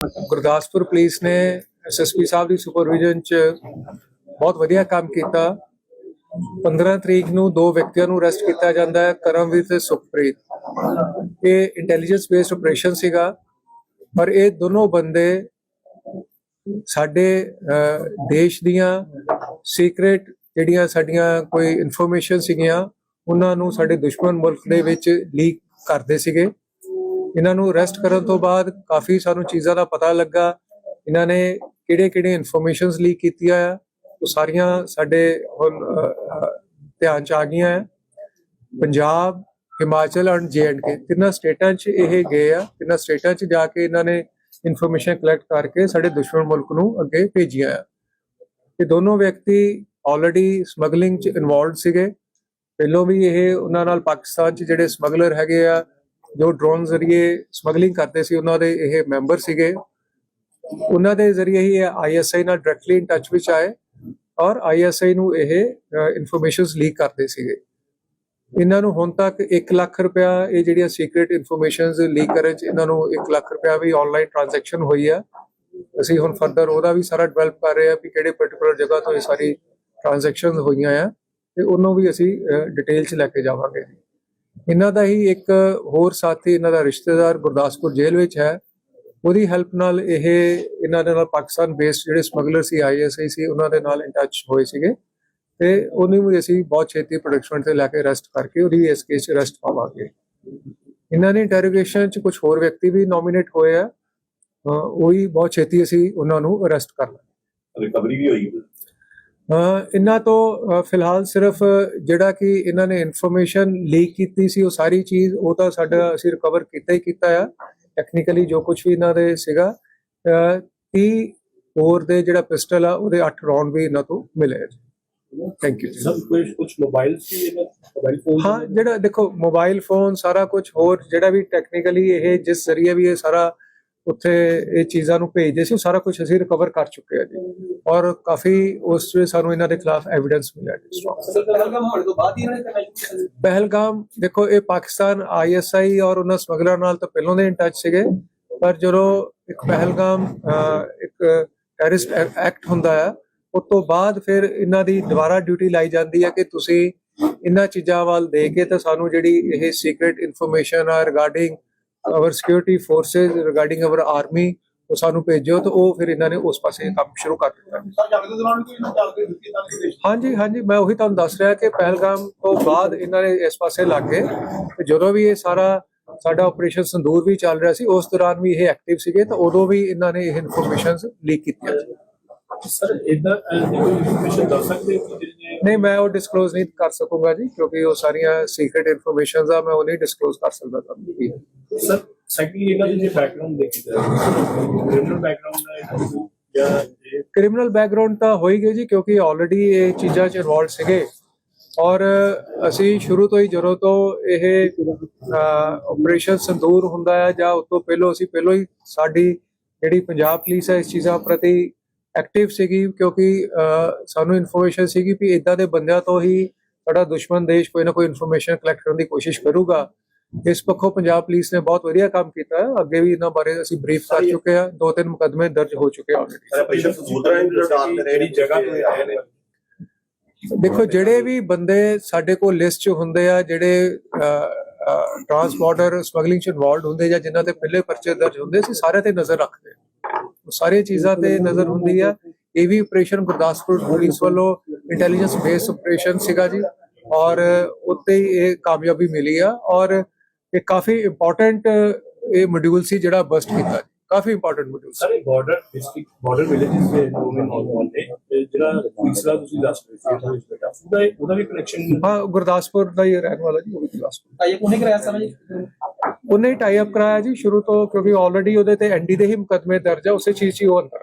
Gurdaspur police ਨੇ SSP ਸਾਹਿਬ ਦੀ ਸੁਪਰਵਿਜ਼ਨ ਚ ਬਹੁਤ ਵਧੀਆ ਕੰਮ ਕੀਤਾ। 15 ਤਰੀਕ ਨੂੰ ਦੋ ਵਿਅਕਤੀਆਂ ਨੂੰ ਅਰੈਸਟ ਕੀਤਾ ਜਾਂਦਾ ਹੈ ਕਰਮਵੀਰ ਤੇ ਸੁਖਪ੍ਰੀਤ। ਇਹ ਇੰਟੈਲੀਜੈਂਸ ਬੇਸਡ ਆਪਰੇਸ਼ਨ ਸੀਗਾ, ਪਰ ਇਹ ਦੋਨੋਂ ਬੰਦੇ ਸਾਡੇ ਦੇਸ਼ ਦੀਆਂ ਸੀਕ੍ਰੇਟ ਜਿਹੜੀਆਂ ਸਾਡੀਆਂ ਕੋਈ ਇਨਫੋਰਮੇਸ਼ਨ ਸੀਗੀਆਂ, ਉਹਨਾਂ ਨੂੰ ਸਾਡੇ ਦੁਸ਼ਮਣ ਮੁਲਕ ਦੇ ਵਿੱਚ ਲੀਕ ਕਰਦੇ ਸੀਗੇ। ਇਹਨਾਂ ਨੂੰ ਅਰੈਸਟ ਕਰਨ ਤੋਂ ਬਾਅਦ ਕਾਫੀ ਸਾਨੂੰ ਚੀਜ਼ਾਂ ਦਾ ਪਤਾ ਲੱਗਾ। ਇਹਨਾਂ ਨੇ ਕਿਹੜੇ ਕਿਹੜੇ ਇਨਫੋਰਮੇਸ਼ਨਸ ਲੀਕ ਕੀਤੀਆਂ ਆ, ਉਹ ਸਾਰੀਆਂ ਸਾਡੇ ਹੁਣ ਧਿਆਨ ਚ ਆ ਗਈਆਂ ਆ। ਪੰਜਾਬ, ਹਿਮਾਚਲ ਐਂਡ ਕੇ ਤਿੰਨਾਂ ਸਟੇਟਾਂ 'ਚ ਇਹ ਗਏ ਆ। ਤਿੰਨਾਂ ਸਟੇਟਾਂ 'ਚ ਜਾ ਕੇ ਇਹਨਾਂ ਨੇ ਇਨਫੋਰਮੇਸ਼ਨ ਕਲੈਕਟ ਕਰਕੇ ਸਾਡੇ ਦੁਸ਼ਮਣ ਮੁਲਕ ਨੂੰ ਅੱਗੇ ਭੇਜੀਆਂ ਆ। ਇਹ ਦੋਨੋਂ ਵਿਅਕਤੀ ਆਲਰੇਡੀ ਸਮਗਲਿੰਗ 'ਚ ਇਨਵੋਲਡ ਸੀਗੇ। ਪਹਿਲੋਂ ਵੀ ਇਹ ਉਹਨਾਂ ਨਾਲ ਪਾਕਿਸਤਾਨ 'ਚ ਜਿਹੜੇ ਸਮਗਲਰ ਹੈਗੇ ਆ ਜੋ ਡਰੋਨ ਜ਼ਰੀਏ ਸਮਗਲਿੰਗ ਕਰਦੇ ਸੀ, ਉਹਨਾਂ ਦੇ ਇਹ ਮੈਂਬਰ ਸੀਗੇ। ਉਹਨਾਂ ਦੇ ਜ਼ਰੀਏ ਹੀ ਆਈਐਸਆਈ ਨਾਲ ਡਾਇਰੈਕਟਲੀ ਇਨ ਟੱਚ ਵਿੱਚ ਆਏ ਔਰ ਆਈਐਸਆਈ ਨੂੰ ਇਹ ਇਨਫੋਰਮੇਸ਼ਨਸ ਲੀਕ ਕਰਦੇ ਸੀਗੇ। ਇਹਨਾਂ ਨੂੰ ਹੁਣ ਤੱਕ 1 ਲੱਖ ਰੁਪਇਆ ਇਹ ਜਿਹੜੀਆਂ ਸੀਕ੍ਰੀਟ ਇਨਫੋਰਮੇਸ਼ਨਸ ਲੀਕ ਕਰਨ ਚ ਇਹਨਾਂ ਨੂੰ 1 ਲੱਖ ਰੁਪਇਆ ਵੀ ਆਨਲਾਈਨ ਟ੍ਰਾਂਜੈਕਸ਼ਨ ਹੋਈ ਆ। ਅਸੀਂ ਹੁਣ ਫਰਦਰ ਉਹਦਾ ਵੀ ਸਾਰਾ ਡਿਵੈਲਪ ਕਰ ਰਹੇ ਆ ਵੀ ਕਿਹੜੇ ਪਾਰਟਿਕੂਲਰ ਜਗ੍ਹਾ ਤੋਂ ਇਹ ਸਾਰੀ ਟ੍ਰਾਂਜੈਕਸ਼ਨਸ ਹੋਈਆਂ ਆ ਤੇ ਉਹਨੂੰ ਵੀ ਅਸੀਂ ਡਿਟੇਲ ਚ ਲੈ ਕੇ ਜਾਵਾਂਗੇ। ਇਹਨਾਂ ਦਾ ਹੀ ਇੱਕ ਹੋਰ ਸਾਥੀ, ਇਹਨਾਂ ਦਾ ਰਿਸ਼ਤੇਦਾਰ ਗੁਰਦਾਸਪੁਰ ਜੇਲ੍ਹ ਵਿੱਚ ਹੈ। ਉਹਦੀ ਹੈਲਪ ਨਾਲ ਇਹ ਇਹਨਾਂ ਦੇ ਨਾਲ ਪਾਕਿਸਤਾਨ ਬੇਸਡ ਜਿਹੜੇ ਸਮਗਲਰ ਸੀ ਆਈਐਸਆਈ ਸੀ, ਉਹਨਾਂ ਦੇ ਨਾਲ ਇਨ ਟੱਚ ਹੋਏ ਸੀਗੇ। ਤੇ ਉਹਨੂੰ ਵੀ ਅਸੀਂ ਬਹੁਤ ਛੇਤੀ ਪ੍ਰੋਡਕਸ਼ਨ ਤੇ ਲੈ ਕੇ ਅਰੈਸਟ ਕਰਕੇ ਉਹਦੀ ਇਸ ਕੇਸ ਚ ਅਰੈਸਟ ਪਾਵਾਂਗੇ। ਇਹਨਾਂ ਨੇ ਇੰਟਰੋਗੇਸ਼ਨ ਚ ਕੁਝ ਹੋਰ ਵਿਅਕਤੀ ਵੀ ਨੋਮੀਨੇਟ ਹੋਏ ਆ। ਅਹ ਉਹ ਵੀ ਬਹੁਤ ਛੇਤੀ ਅਸੀਂ ਉਹਨਾਂ ਨੂੰ ਅਰੈਸਟ ਕਰ ਲਾਂਗੇ। ਰਿਕਵਰੀ ਵੀ ਹੋਈ। ਇਹਨਾਂ ਤੋਂ ਫਿਲਹਾਲ ਸਿਰਫ ਜਿਹੜਾ ਕਿ ਇਹਨਾਂ ਨੇ ਇਨਫੋਰਮੇਸ਼ਨ ਲੀਕ ਕੀਤੀ ਸੀ ਉਹ ਸਾਰੀ ਚੀਜ਼ ਉਹ ਤਾਂ ਸਾਡਾ ਅਸੀਂ ਰਿਕਵਰ ਕੀਤਾ ਹੀ ਕੀਤਾ ਆ। ਟੈਕਨੀਕਲੀ ਜੋ ਕੁਝ ਵੀ ਇਹਨਾਂ ਦੇ ਸੀਗਾ ਅਹ 30 ਹੋਰ ਦੇ ਜਿਹੜਾ ਪਿਸਟਲ ਆ ਉਹਦੇ 8 ਰਾਉਂਡ ਵੀ ਇਹਨਾਂ ਤੋਂ ਮਿਲੇ ਥੈਂਕ ਯੂ ਸਭ ਕੁਝ ਕੁਝ ਮੋਬਾਈਲ ਸੀ ਮੋਬਾਈਲ ਫੋਨ ਹਾਂ ਜਿਹੜਾ ਦੇਖੋ ਮੋਬਾਈਲ ਫੋਨ ਸਾਰਾ ਕੁਝ ਹੋਰ ਜਿਹੜਾ ਵੀ ਟੈਕਨੀਕਲੀ ਇਹ ਜਿਸ ਜ਼ਰੀਏ ਵੀ ਇਹ ਸਾਰਾ ਉੱਥੇ ਇਹ ਚੀਜ਼ਾਂ ਨੂੰ ਭੇਜਦੇ ਸੀ ਉਹ ਸਾਰਾ ਕੁਝ ਅਸੀਂ ਰਿਕਵਰ ਕਰ ਚੁੱਕੇ ਆ ਜੀ ਔਰ ਕਾਫੀ ਉਸ ਵਿੱਚ ਸਾਨੂੰ ਇਹਨਾਂ ਦੇ ਖਿਲਾਫ ਐਵੀਡੈਂਸ ਮਿਲਿਆ ਜੀ ਪਹਿਲਗਾਮ ਹੋਣ ਤੋਂ ਬਾਅਦ ਹੀ ਇਹਨਾਂ ਨੇ ਕਰਨਾ ਸ਼ੁਰੂ ਕੀਤਾ ਸੀ। ਪਹਿਲਗਾਮ ਦੇਖੋ ਇਹ ਪਾਕਿਸਤਾਨ ਆਈਐਸਆਈ ਔਰ ਉਹਨਾਂ ਸਮਗਲਰ ਨਾਲ ਤਾਂ ਪਹਿਲਾਂ ਦੇ ਇਨ ਟੱਚ ਸੀਗੇ ਪਰ ਜਦੋਂ ਇੱਕ ਪਹਿਲਗਾਮ ਇੱਕ ਟੈਰਰਿਸਟ ਐਕਟ ਹੁੰਦਾ ਆ ਉਸ ਤੋਂ ਬਾਅਦ ਫਿਰ ਇਹਨਾਂ ਦੀ ਦੁਬਾਰਾ ਡਿਊਟੀ ਲਾਈ ਜਾਂਦੀ ਹੈ ਕਿ ਤੁਸੀਂ ਇਹਨਾਂ ਚੀਜ਼ਾਂ ਵੱਲ ਦੇ ਕੇ ਤਾਂ ਸਾਨੂੰ ਜਿਹੜੀ ਇਹ ਸੀਕ੍ਰੀਟ ਇਨਫੋਰਮੇਸ਼ਨ ਆ regarding our security forces regarding our army ਉਹ ਸਾਨੂੰ ਭੇਜੋ ਤਾਂ ਉਹ ਫਿਰ ਇਹਨਾਂ ਨੇ ਉਸ ਪਾਸੇ ਕੰਮ ਸ਼ੁਰੂ ਕਰ ਦਿੱਤਾ। ਸਰ ਜੰਗ ਦੇ ਦੌਰਾਨ ਕੋਈ ਇਹਨਾਂ ਚੱਲ ਕੇ ਦਿੱਤੀ ਤਾਂ ਨਹੀਂ ਹਾਂਜੀ ਹਾਂਜੀ ਮੈਂ ਉਹੀ ਤੁਹਾਨੂੰ ਦੱਸ ਰਿਹਾ ਕਿ ਪਹਿਲਗਾਮ ਤੋਂ ਬਾਅਦ ਇਹਨਾਂ ਨੇ ਇਸ ਪਾਸੇ ਲੱਗ ਗਏ। ਤੇ ਜਦੋਂ ਵੀ ਇਹ ਸਾਰਾ ਸਾਡਾ ਆਪਰੇਸ਼ਨ ਸੰਦੂਰ ਵੀ ਚੱਲ ਰਿਹਾ ਸੀ ਉਸ ਦੌਰਾਨ ਵੀ ਇਹ ਐਕਟਿਵ ਸੀਗੇ ਤਾਂ ਉਦੋਂ ਵੀ ਇਹਨਾਂ ਨੇ ਇਹ ਇਨਫੋਰਮੇਸ਼ਨਸ ਲੀਕ ਕੀਤੀਆਂ। ਸਰ ਕੋਈ ਇਨਫੋਰਮੇਸ਼ਨ ਦੱਸ ਸਕਦੇ ਹੋ ਕਿ ਜਿਹੜੇ ਨਹੀਂ ਮੈਂ ਉਹ ਡਿਸਕਲੋਜ਼ ਨਹੀਂ ਕਰ ਸਕੂੰਗਾ ਜੀ ਕਿਉਂਕਿ ਉਹ ਸਾਰੀਆਂ ਸੀਕ੍ਰੀਟ ਇਨਫੋਰਮੇਸ਼ਨਸ ਆ ਮੈਂ ਉਹ ਨਹੀਂ ਡਿਸਕਲੋਜ਼ ਕਰ ਸਕਦਾ ਤੁਹਾਨੂੰ। ਸਰ ਸੈਕੰਡਲੀ ਇਹਨਾਂ ਦੇ ਜੇ ਬੈਕਗ੍ਰਾਉਂਡ ਦੇਖੀਦਾ ਕ੍ਰਿਮੀਨਲ ਬੈਕਗ੍ਰਾਉਂਡ ਇਹਨਾਂ ਦਾ ਜਾਂ ਕ੍ਰਿਮੀਨਲ ਬੈਕਗ੍ਰਾਉਂਡ ਤਾਂ ਹੋ ਹੀ ਗਈ ਜੀ ਕਿਉਂਕਿ ਆਲਰੇਡੀ ਇਹ ਚੀਜ਼ਾਂ 'ਚ ਇਨਵੋਲਡ ਸੀਗੇ। ਔਰ ਅਸੀਂ ਸ਼ੁਰੂ ਤੋਂ ਹੀ ਜਦੋਂ ਤੋਂ ਇਹ ਆਪਰੇਸ਼ਨ ਸੰਦੂਰ ਹੁੰਦਾ ਹੈ ਜਾਂ ਉਸ ਤੋਂ ਪਹਿਲਾਂ ਅਸੀਂ ਪਹਿਲਾਂ ਹੀ ਸਾਡੀ ਜਿਹੜੀ ਪੰਜਾਬ ਪੁਲਿਸ ਹੈ ਇਸ ਚੀਜ਼ਾਂ ਪ੍ਰਤੀ ਐਕਟਿਵ ਸੀਗੀ ਕਿਉਂਕਿ ਸਾਨੂੰ ਇਨਫੋਰਮੇਸ਼ਨ ਸੀਗੀ ਵੀ ਇਦਾਂ ਦੇ ਬੰਦਿਆਂ ਤੋਂ ਹੀ ਸਾਡਾ ਦੁਸ਼ਮਣ ਦੇਸ਼ ਕੋਈ ਨਾ ਕੋਈ ਇਨਫੋਰਮੇਸ਼ਨ ਕਲੈਕਟ ਕਰਨ ਦੀ ਕੋਸ਼ਿਸ਼ ਕਰੂਗਾ। ਇਸ ਪੱਖੋਂ ਪੰਜਾਬ ਪੁਲਿਸ ਨੇ ਬਹੁਤ ਵਧੀਆ ਕੰਮ ਕੀਤਾ। ਹੈ ਅੱਗੇ ਵੀ ਇਹਨਾਂ ਬਾਰੇ ਅਸੀਂ ਬਰੀਫ ਕਰ ਚੁੱਕੇ ਹਾਂ। ਦੋ ਤਿੰਨ ਮੁਕਦਮੇ ਦਰਜ ਹੋ ਚੁੱਕੇ ਆਲਰੇਡੀ ਆਪਰੇਸ਼ਨ ਸੂਤਰਾਂ ਜਿਹੜੀ ਜਗ੍ਹਾ ਤੋਂ ਆਏ ਨੇ। ਦੇਖੋ ਜਿਹੜੇ ਵੀ ਬੰਦੇ ਸਾਡੇ ਕੋਲ ਲਿਸਟ 'ਚ ਹੁੰਦੇ ਆ ਜਿਹੜੇ ਟ੍ਰਾਂਸ ਬਾਰਡਰ ਸਮਗਲਿੰਗ 'ਚ ਇਨਵੋਲਡ ਹੁੰਦੇ ਜਾਂ ਜਿਨ੍ਹਾਂ ਤੇ ਪਹਿਲੇ ਪਰਚੇ ਦਰਜ ਹੁੰਦੇ ਸੀ ਸਾਰੇ ਤੇ ਨਜ਼ਰ ਰੱਖਦੇ ਆ। ਉਹ ਸਾਰੀਆਂ ਚੀਜ਼ਾਂ ਤੇ ਨਜ਼ਰ ਹੁੰਦੀ ਆ। ਇਹ ਵੀ ਆਪਰੇਸ਼ਨ ਗੁਰਦਾਸਪੁਰ ਪੁਲਿਸ ਵੱਲੋਂ ਇੰਟੈਲੀਜੈਂਸ ਬੇਸ ਆਪਰੇਸ਼ਨ ਸੀਗਾ ਜੀ। ਔਰ ਉੱਤੇ ਹੀ ਇਹ ਕਾਮਯਾਬੀ ਮਿਲੀ ਆ। ਔਰ ਇਹ ਕਾਫੀ ਇੰਪੋਰਟੈਂਟ ਇਹ ਮੋਡਿਊਲ ਸੀ ਜਿਹੜਾ ਬਸਟ ਕੀਤਾ ਕਾਫੀ ਇੰਪੋਰਟੈਂਟ ਮੋਡਿਊਲ ਸੀ। ਸਾਰੇ ਬਾਰਡਰ ਡਿਸਟ੍ਰਿਕਟ ਬਾਰਡਰ ਵਿਲੇजेस ਦੇ ਦੋਵੇਂ ਨੌਜਵਾਨ ਨੇ। ਤੇ ਜਿਹੜਾ ਤੀਸਰਾ ਤੁਸੀਂ ਦੱਸ ਰਹੇ ਸੀ ਉਹਦਾ ਉਹਦਾ ਉਹਦਾ ਵੀ ਕਨੈਕਸ਼ਨ ਹਾਂ ਗੁਰਦਾਸਪੁਰ ਦਾ ਹੀ ਰਹਿਣ ਵਾਲਾ ਜੀ ਉਹ ਵੀ ਗੁਰਦਾਸਪੁਰ। ਤਾਂ ਇਹ ਕੋਨੇ ਕਰਾਇਆ ਸਮਝ ਉਹਨੇ ਟਾਈ ਅਪ ਕਰਾਇਆ ਜੀ ਸ਼ੁਰੂ ਤੋਂ, ਕਿਉਂਕਿ ਆਲਰੇਡੀ ਉਹਦੇ ਤੇ ਐਨਡੀ ਦੇ ਹੀ ਮੁਕਦਮੇ ਦਰਜ ਆ, ਉਸੇ ਚੀਜ਼ 'ਚ ਹੀ ਉਹ ਅੰਦਰ